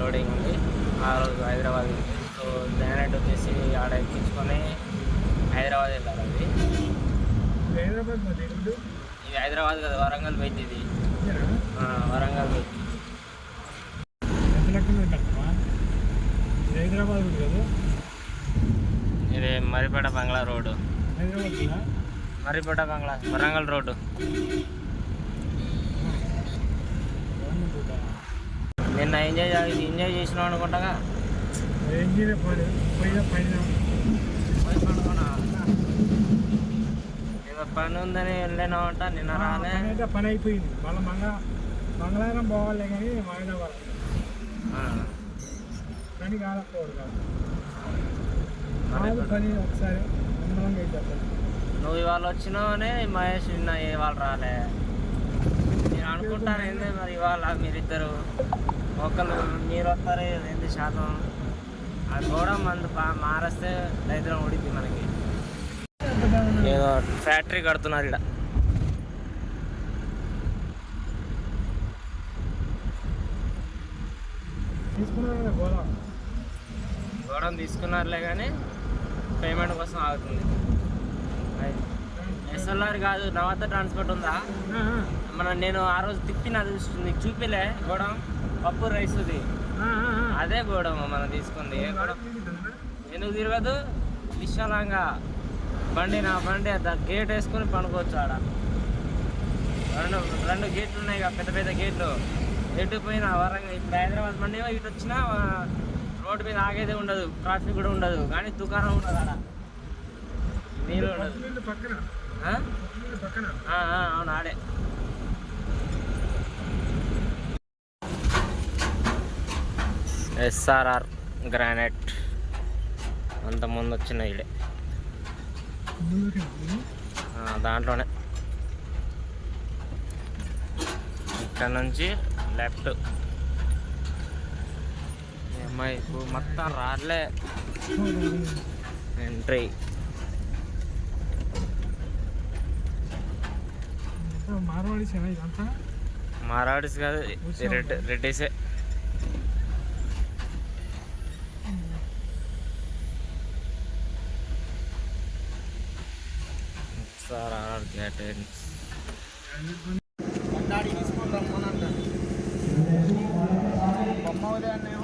Loading ఉంది. ఆ రోజు హైదరాబాద్ సో గ్రానైట్ వచ్చేసి ఆడ ఎక్కించుకొని హైదరాబాద్ వెళ్ళాలి అది. హైదరాబాద్ ఇది హైదరాబాద్ కదా వరంగల్ పోయింది ఇది. వరంగల్ పోయింది. ఇది హైదరాబాద్ ఉంది కదా? ఇది మరిపేట బంగ్లా రోడ్డు. మరిపేట బంగ్లా వరంగల్ రోడ్డు? నిన్న ఎంజాయ్ ఎంజాయ్ చేసినావు అనుకుంటాగా? ఎంజీనే పని పోయినా పైన ఏదో పని ఉందని వెళ్ళినావు అంట నిన్న రాలే. పని అయిపోయింది. మళ్ళీ మంగ మంగళవారం పోవాలి కానీ ఆ, పని కాదు. పని ఒకసారి నువ్వు ఇవాళ వచ్చినావనే మహేష్ నిన్న ఇవాళ రాలే. నేను అనుకుంటాను ఏంది మరి ఇవాళ మీరిద్దరు. ఒకళ్ళు మీరు వస్తారు ఏంది శాతం. అది కూడా మందు మారేస్తే దరిద్రం ఉడిద్ది మనకి. ఏదో ఫ్యాక్టరీ కడుతున్నారు ఇక్కడ గోడం తీసుకున్నారులే కానీ పేమెంట్ కోసం ఆగుతుంది. ఎస్ఎల్ఆర్ కాదు నవత ట్రాన్స్పోర్ట్ ఉందా? మన నేను ఆ రోజు తిప్పిన చూస్తుంది చూపిలే? గోడం పప్పు రైస్ది. అదే గోడం మనం తీసుకుంది. ఎందుకు తిరగదు? విశాలంగా బండి నా బండి గేట్ వేసుకొని పనుకోవచ్చు ఆడ. రెండు రెండు గేట్లు ఉన్నాయి కదా, పెద్ద పెద్ద గేట్లు. ఎటు పోయిన వరంగల్ ఇప్పుడు హైదరాబాద్ బండి ఇటు వచ్చినా రోడ్డు మీద ఆగేదే ఉండదు ట్రాఫిక్ కూడా ఉండదు కానీ దుకాణం ఉండదు ఆడ. నీళ్ళు ఉండదు. అవును ఆడే. S R R granite. అంత ముందు వచ్చిన ఇడే. దాంట్లోనే. ఇక్కడ నుంచి లెఫ్ట్. అమ్మాయి మొత్తం రాలే ఎంట్రీ. మార్వాడి చాలా ఇదంతా మారాడిస్ కాదు రెడ్ రెడ్డిసే. ఎస్ఆర్ఆర్ గ్రానైట్ బండాడి తీసుకొని రమ్మనంట బొమ్మ తీసుకొని